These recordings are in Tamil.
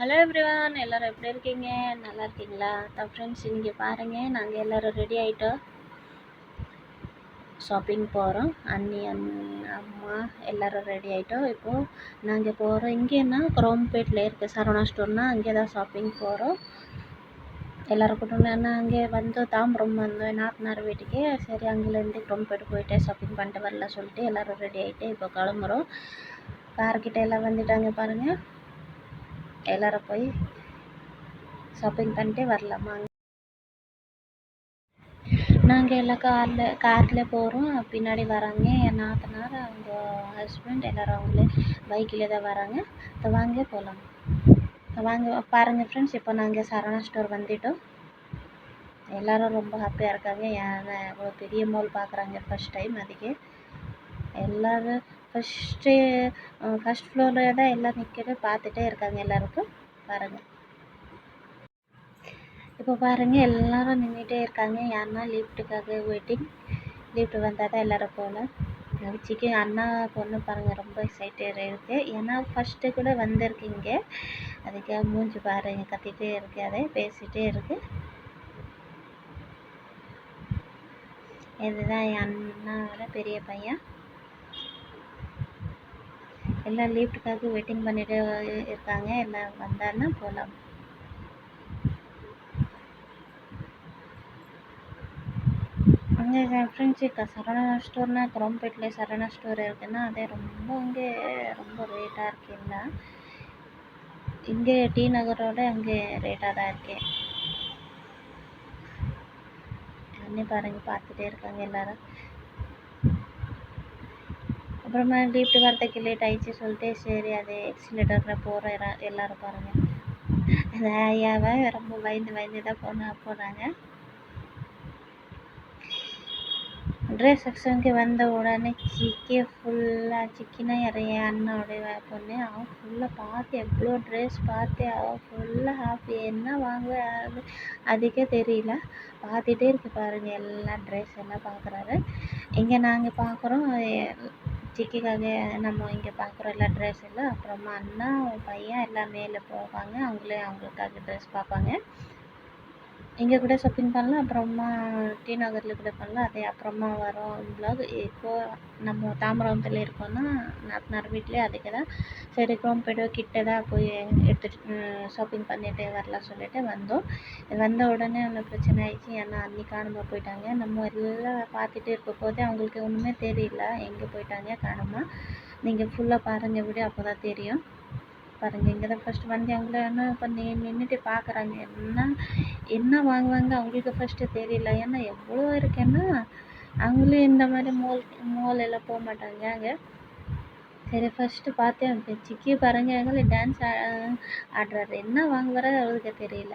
ஹலோ எவ்ரிவான் எல்லோரும் எப்படி இருக்கீங்க? நல்லா இருக்கீங்களா? தான் ஃப்ரெண்ட்ஸ் இங்கே பாருங்கள் நாங்கள் எல்லோரும் ரெடி ஆகிட்டோம் ஷாப்பிங் போகிறோம் அண்ணி அண் அம்மா எல்லோரும் ரெடி ஆகிட்டோம் இப்போது நாங்கள் போகிறோம் இங்கேன்னா குரோம்பேட்டில் இருக்க. சரவணா ஸ்டோர்னா அங்கே தான் ஷாப்பிங் போகிறோம் எல்லோரும் கூட்டம் அங்கே வந்து தாம்பரம் வந்தோம். நாத்தனார் வீட்டுக்கு. சரி அங்கேருந்து குரோம்பேட்டு போயிட்டு ஷாப்பிங் பண்ணிட்டு வரல சொல்லிட்டு எல்லோரும் ரெடி ஆகிட்டு இப்போ கிளம்புறோம். கார்கிட்ட எல்லாம் வந்துட்டாங்க பாருங்கள் எல்லோரும் போய் ஷாப்பிங் பண்ணிட்டே வரலாமா? நாங்கள் எல்லாம் காரில் காரில் போகிறோம் பின்னாடி வராங்க. என் நாத்தனார் அவங்க ஹஸ்பண்ட் எல்லோரும் அவங்களே பைக்கில் தான் வராங்க. இப்போ வாங்க போகலாம் வாங்க பாருங்கள் ஃப்ரெண்ட்ஸ் இப்போ நாங்கள் சரவணா ஸ்டோர் வந்துட்டோம். எல்லோரும் ரொம்ப ஹாப்பியாக இருக்காங்க. ஏன்னா அவ்வளோ பெரிய மால் பார்க்குறாங்க ஃபஸ்ட் டைம் அதுக்கு. எல்லோரும் ஃபஸ்ட்டு ஃபஸ்ட் ஃப்ளோரில் தான் எல்லாம் நிற்கிது பார்த்துட்டே இருக்காங்க எல்லாருக்கும். பாருங்கள் இப்போ பாருங்கள் எல்லோரும் நின்றுட்டே இருக்காங்க. யாருன்னா லிஃப்ட்டுக்காக வெயிட்டிங் லிஃப்ட் வந்தால் தான் எல்லோரும் போகலாம் சிக்கி அண்ணா பொண்ணு பாருங்கள் ரொம்ப எக்ஸைட்டட் இருக்குது ஏன்னா ஃபஸ்ட்டு கூட வந்திருக்கீங்க. அதுக்காக மூஞ்சி பாருங்க கத்திகிட்டே இருக்கு. அதை பேசிகிட்டே இருக்குது இதுதான் என் அண்ணாவோட பெரிய பையன். எல்லாம் லிஃப்ட்டுக்காக வெயிட்டிங் பண்ணிட்டு இருக்காங்க. எல்லாம் வந்தாருன்னா போகலாம் அங்கே ஃப்ரெண்ட்ஸ் இப்போ சரவணா ஸ்டோர்னா குரோம்பேட்டில் சரவணா ஸ்டோர் இருக்குன்னா அதே ரொம்ப இங்கே ரொம்ப ரேட்டாக இருக்கு இல்லை. இங்கே டி நகரோட அங்கே ரேட்டாக தான் இருக்கு. அண்ணே பாருங்க பார்த்துட்டே இருக்காங்க எல்லாரும். அப்புறமா லிஃப்ட் வரதுக்கு லேட் ஆயிடுச்சு சொல்லிட்டு சரி அது எக்ஸிலேட்டரில் போகிற எல்லோரும் பாருங்கள் அந்த ஐயாவை ரொம்ப பயந்து பயந்து தான் போன போனாங்க. ட்ரெஸ் செக்ஷனுக்கு வந்த உடனே சிக்கி ஃபுல்லாக சிக்கினா இறைய அண்ணனுடைய பொண்ணு அவன் ஃபுல்லாக பார்த்து எவ்வளோ ட்ரெஸ் பார்த்து அவன் ஃபுல்லாக ஹாப்பி என்ன வாங்குவ அதுக்கே தெரியல. பார்த்துட்டே இருக்கு பாருங்கள் எல்லா ட்ரெஸ் எல்லாம் பார்க்குறாரு. இங்கே நாங்கள் பார்க்குறோம் சிக்கிக்காக நம்ம இங்கே பார்க்குற எல்லா ட்ரெஸ் எல்லாம் அப்புறமா அண்ணா பையன் எல்லாம் மேலே போவாங்க. அவங்களே அவங்களுக்காக ட்ரெஸ் பார்ப்பாங்க. இங்கே கூட ஷாப்பிங் பண்ணலாம் அப்புறமா டி நகரில் கூட பண்ணலாம் அதே அப்புறமா வரும் ப்ளாக் இப்போது நம்ம தாம்பரத்தில் இருக்கோம்னா நாத்தனார் வீட்லேயே அதுக்கு தான் சரி குரோம்பேடு கிட்ட தான் போய் எடுத்துட்டு ஷாப்பிங் பண்ணிட்டு வரலாம் சொல்லிட்டு வந்தோம். வந்த உடனே ஒன்றும் பிரச்சனை ஆயிடுச்சு. ஏன்னா அன்னி காணாமல் போயிட்டாங்க. நம்ம எல்லாம் பார்த்துட்டு இருக்க போதே அவங்களுக்கு ஒன்றுமே தெரியல. எங்கே போயிட்டாங்க காணுமா? நீங்கள் ஃபுல்லாக பாருங்கள் விட அப்போ தான் தெரியும். பாருங்கள் இங்கே தான் ஃபஸ்ட்டு வந்து அவங்கள என்ன பண்ணி நின்றுட்டு பார்க்குறாங்க என்ன என்ன வாங்குவாங்க அவங்களுக்கு ஃபஸ்ட்டு தெரியல. ஏன்னா எவ்வளோ இருக்குன்னா அவங்களும் இந்த மாதிரி மோல் மோல் எல்லாம் போக மாட்டாங்க. அங்கே சரி ஃபஸ்ட்டு பார்த்தேன். சிக்கி பாருங்க எங்களை டான்ஸ் ஆடுறாரு. என்ன வாங்குவாரோ அவருக்கு தெரியல.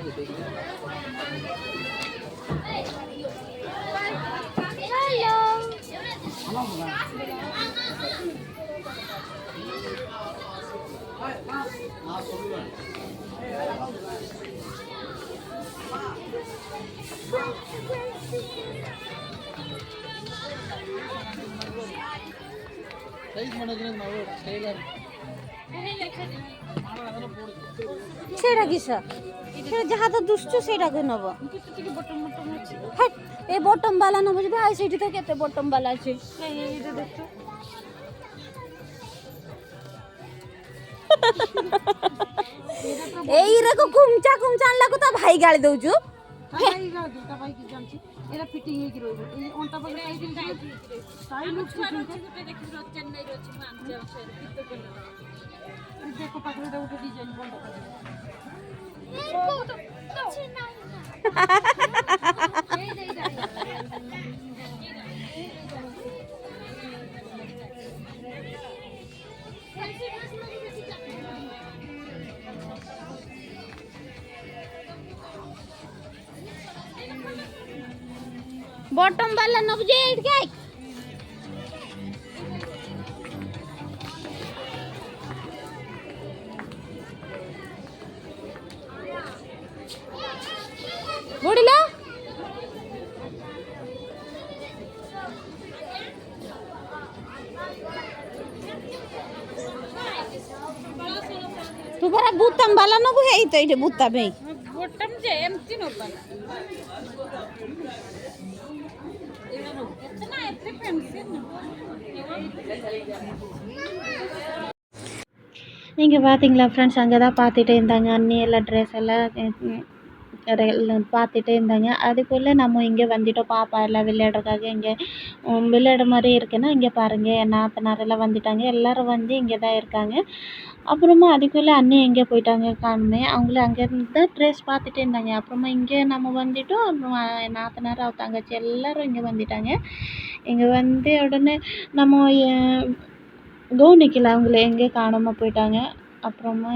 孩子堆。加油！谁他妈的在那闹？谁来？সেটা কিসা সেটা যাহাতে দুষ্টু, সেটাকে নেব। হ্যাঁ, এই বটম বালা নেব। যে ভাই সেটি তো কেতে বটম বালা আছে। এই রকম কুমচা কুমচা আনলা কোথা ভাই গাড়ি দৌছু দেখো পাখিটা উঠে ডিজাইন বন্ধ করে बॉटम वाला नब्जे तू बरा बुतम वाला नको हे इथे बुता भाई बॉटम जे एमची नको நீங்கள் பார்த்தீங்களா ஃப்ரெண்ட்ஸ் அங்கே தான் பார்த்துட்டே இருந்தாங்க. அண்ணி எல்லாம் ட்ரெஸ் எல்லாம் பார்த்துட்டே இருந்தாங்க. அதுக்குள்ளே நம்ம இங்கே வந்துட்டோம். பாப்பா எல்லாம் விளையாடுறதுக்காக இங்கே விளையாடுற மாதிரி இருக்குன்னா இங்கே பாருங்கள் என் நாத்தனார் எல்லாம் வந்துட்டாங்க. எல்லோரும் வந்து இங்கே தான் இருக்காங்க. அப்புறமா அதுக்குள்ளே அண்ணன் எங்கே போயிட்டாங்க காணுமே. அவங்கள அங்கேருந்து தான் ட்ரெஸ் பார்த்துட்டே இருந்தாங்க. அப்புறமா இங்கே நம்ம வந்துட்டோம். அப்புறமா என் நாத்தனார் அவ தங்கச்சி எல்லோரும் இங்கே வந்துட்டாங்க. இங்கே வந்து உடனே நம்ம கவனிக்கல அவங்கள எங்கே காணாமல் போயிட்டாங்க. அப்புறமா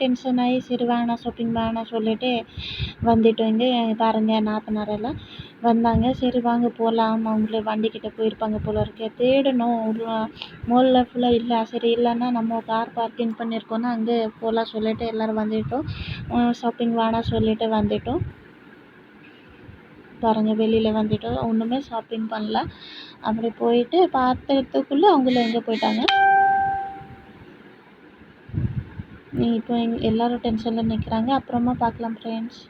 டென்ஷன் ஆகி சரி வேணாம் ஷாப்பிங் வேணாம் சொல்லிட்டு வந்துவிட்டோம் இங்கே பாருங்க நாத்தனார் எல்லாம் வந்தாங்க. சரி வாங்க போகலாம் அவங்களே வண்டிக்கிட்ட போயிருப்பாங்க போல இருக்கு. தேடணும். மாலில் ஃபுல்லாக இல்லை. சரி இல்லைன்னா நம்ம கார் பார்க்கிங் பண்ணியிருக்கோன்னா அங்கே போகலாம் சொல்லிட்டு எல்லோரும் வந்துட்டோம். ஷாப்பிங் வேணாம் சொல்லிட்டு வந்துட்டோம். பாருங்க வெளியில் வந்துட்டோம். ஒன்றுமே ஷாப்பிங் பண்ணல. அப்படி போயிட்டு பார்த்ததுக்குள்ளே அவங்கள எங்கே போயிட்டாங்க? இப்போ எங் எல்லாரும் டென்ஷனில் நிற்கிறாங்க அப்புறமா பார்க்கலாம் ஃப்ரெண்ட்ஸ்